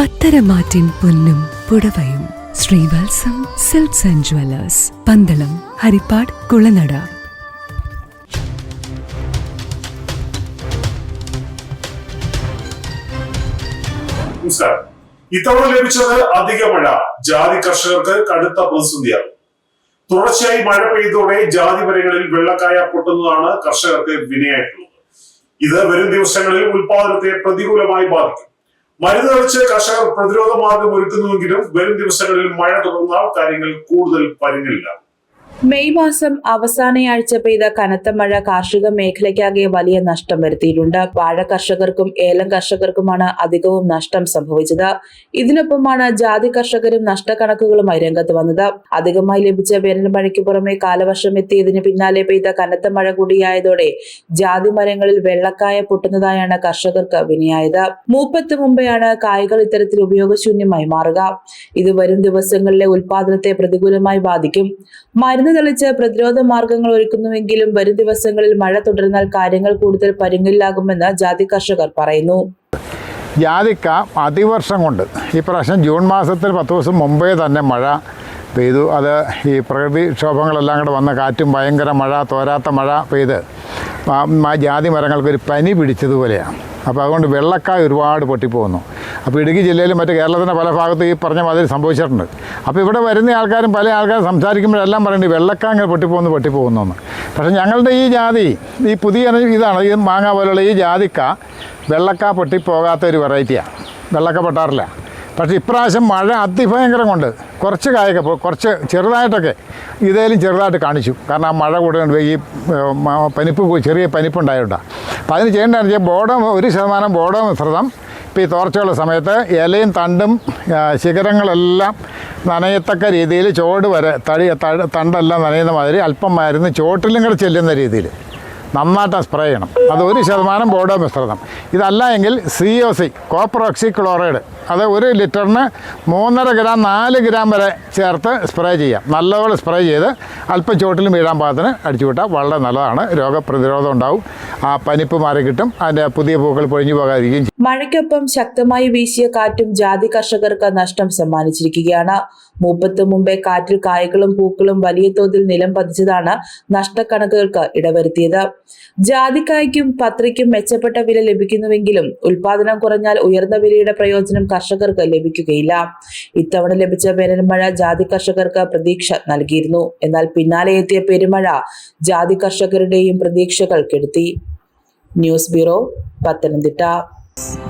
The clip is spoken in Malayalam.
പത്തരമാറ്റിൻ പൊന്നും പുടവയും. Srivatsam silks and jewellers Pandalam Harippad Kulanada. ഇത്തവണ ലഭിച്ചത് അധിക മഴ ജാതി കർഷകർക്ക് കടുത്ത പ്രതിസന്ധിയാകും തുടർച്ചയായി മഴ പെയ്തോടെ ജാതി വരകളിൽ വെള്ളക്കായ പൊട്ടുന്നതാണ് കർഷകർക്ക് വിനയായിട്ടുള്ളത്. ഇത് വരും ദിവസങ്ങളിൽ ഉൽപാദനത്തെ പ്രതികൂലമായി ബാധിക്കും. മരുന്ന് തളിച്ച് കർഷകർ പ്രതിരോധ മാർഗം ഒരുക്കുന്നുവെങ്കിലും വരും ദിവസങ്ങളിൽ മഴ തുടർന്നാൽ കാര്യങ്ങൾ കൂടുതൽ പരിങ്ങില്ല മെയ് മാസം അവസാനയാഴ്ച പെയ്ത കനത്ത മഴ കാർഷിക മേഖലയ്ക്കാകെ വലിയ നഷ്ടം വരുത്തിയിട്ടുണ്ട്. വാഴ കർഷകർക്കും ഏലം കർഷകർക്കുമാണ് അധികവും നഷ്ടം സംഭവിച്ചത്. ഇതിനൊപ്പമാണ് ജാതി കർഷകരും നഷ്ടക്കണക്കുകളുമായി രംഗത്ത് വന്നത്. അധികമായി ലഭിച്ച വേനൽ മഴയ്ക്ക് പുറമെ കാലവർഷം എത്തിയതിന് പിന്നാലെ പെയ്ത കനത്ത മഴ കൂടിയായതോടെ ജാതി മരങ്ങളിൽ വെള്ളക്കായ പൊട്ടുന്നതായാണ് കർഷകർക്ക് വിനയായത്. മൂപ്പത്ത് മുമ്പെയാണ് കായകൾ ഇത്തരത്തിൽ ഉപയോഗശൂന്യമായി മാറുക. ഇത് വരും ദിവസങ്ങളിലെ ഉൽപാദനത്തെ പ്രതികൂലമായി ബാധിക്കും. മരുന്ന് തെളിച്ച് പ്രതിരോധ മാർഗങ്ങൾ ഒരുക്കുന്നുവെങ്കിലും വരും ദിവസങ്ങളിൽ മഴ തുടർന്നാൽ കാര്യങ്ങൾ കൂടുതൽ പരുങ്ങില്ലാകുമെന്ന് ജാതി കർഷകർ പറയുന്നു. ജാതിക്ക അതിവർഷം കൊണ്ട് ഈ പ്രാവശ്യം ജൂൺ മാസത്തിൽ പത്ത് ദിവസം മുമ്പേ തന്നെ മഴ പെയ്തു. അത് ഈ പ്രകൃതിക്ഷോഭങ്ങളെല്ലാം കൂടെ വന്ന കാറ്റും ഭയങ്കര മഴ തോരാത്ത മഴ പെയ്ത് ജാതി മരങ്ങൾക്കൊരു പനി പിടിച്ചതുപോലെയാണ്. അപ്പോൾ അതുകൊണ്ട് വെള്ളക്കായ ഒരുപാട് പൊട്ടിപ്പോകുന്നു. അപ്പോൾ ഇടുക്കി ജില്ലയിലും മറ്റ് കേരളത്തിന്റെ പല ഭാഗത്തും ഈ പറഞ്ഞ മാതിരി സംഭവിച്ചിട്ടുണ്ട്. അപ്പോൾ ഇവിടെ വരുന്ന ആൾക്കാരും പല ആൾക്കാരും സംസാരിക്കുമ്പോഴെല്ലാം പറയേണ്ടി വെള്ളക്കായ അങ്ങനെ പൊട്ടിപ്പോകുന്നു എന്ന്. പക്ഷേ ഞങ്ങളുടെ ഈ ജാതി ഈ പുതിയ ഇതാണ് ഈ മാങ്ങ പോലുള്ള ഈ ജാതിക്ക വെള്ളക്ക പൊട്ടിപ്പോകാത്ത ഒരു വെറൈറ്റിയാണ് വെള്ളക്ക പൊട്ടാറില്ല. പക്ഷേ ഇപ്രാവശ്യം മഴ അതിഭയങ്കരം കൊണ്ട് കുറച്ച് കായൊക്കെ കുറച്ച് ചെറുതായിട്ടൊക്കെ ഇതേലും ചെറുതായിട്ട് കാണിച്ചു. കാരണം ആ മഴ കൂടുതൽ ഈ പനിപ്പ് ചെറിയ പനിപ്പുണ്ടായിട്ടാണ് അപ്പോൾ അതിന് ചെയ്യേണ്ടതെന്ന് വെച്ചാൽ ബോഡം ഒരു ശതമാനം ബോഡോ മിശ്രിതം ഈ തോർച്ചയുള്ള സമയത്ത് ഇലയും തണ്ടും ശിഖരങ്ങളെല്ലാം നനയത്തക്ക രീതിയിൽ ചോട് വരെ തടി തണ്ടെല്ലാം നനയുന്ന മാതിരി അല്പം മരുന്ന് ചോട്ടിലും കൂടെ ചെല്ലുന്ന രീതിയിൽ നന്നായിട്ട് സ്പ്രേ ചെയ്യണം. അത് ഒരു ശതമാനം ബോഡോ മിശ്രിതം. ഇതല്ല എങ്കിൽ C O C copper oxychloride അത് ഒരു ലിറ്ററിന് മൂന്നര ഗ്രാം നാല് ഗ്രാം വരെ ചേർത്ത് സ്പ്രേ ചെയ്യാം. നല്ലപോലെ സ്പ്രേ ചെയ്ത് അല്പം ചുവട്ടിലും വീഴാൻ പാകത്തിന് അടിച്ചു വിട്ടാൽ വളരെ നല്ലതാണ്. രോഗപ്രതിരോധം ഉണ്ടാവും. ആ പനിപ്പ് മാറി കിട്ടും. അതിന്റെ പുതിയ പൂക്കൾ പൊഴിഞ്ഞു പോകാതിരിക്കുകയും മഴയ്ക്കൊപ്പം ശക്തമായി വീശിയ കാറ്റും ജാതി കർഷകർക്ക് നഷ്ടം സമ്മാനിച്ചിരിക്കുകയാണ്. മൂപ്പത്ത് മുമ്പേ കാറ്റിൽ കായ്കളും പൂക്കളും വലിയ തോതിൽ നിലം പതിച്ചതാണ് നഷ്ടക്കണക്കുകൾക്ക് ഇടവരുത്തിയത്. ജാതിക്കായ്ക്കും പത്രിക്കും മെച്ചപ്പെട്ട വില ലഭിക്കുന്നുവെങ്കിലും ഉൽപാദനം കുറഞ്ഞാൽ ഉയർന്ന വിലയുടെ പ്രയോജനം കർഷകർക്ക് ലഭിക്കുകയില്ല. ഇത്തവണ ലഭിച്ച വേനൽമഴ ജാതി കർഷകർക്ക് പ്രതീക്ഷ നൽകിയിരുന്നു. എന്നാൽ പിന്നാലെ എത്തിയ പെരുമഴ ജാതി കർഷകരുടെയും പ്രതീക്ഷകൾ കെടുത്തി. News bureau Pathanamthitta. Peace.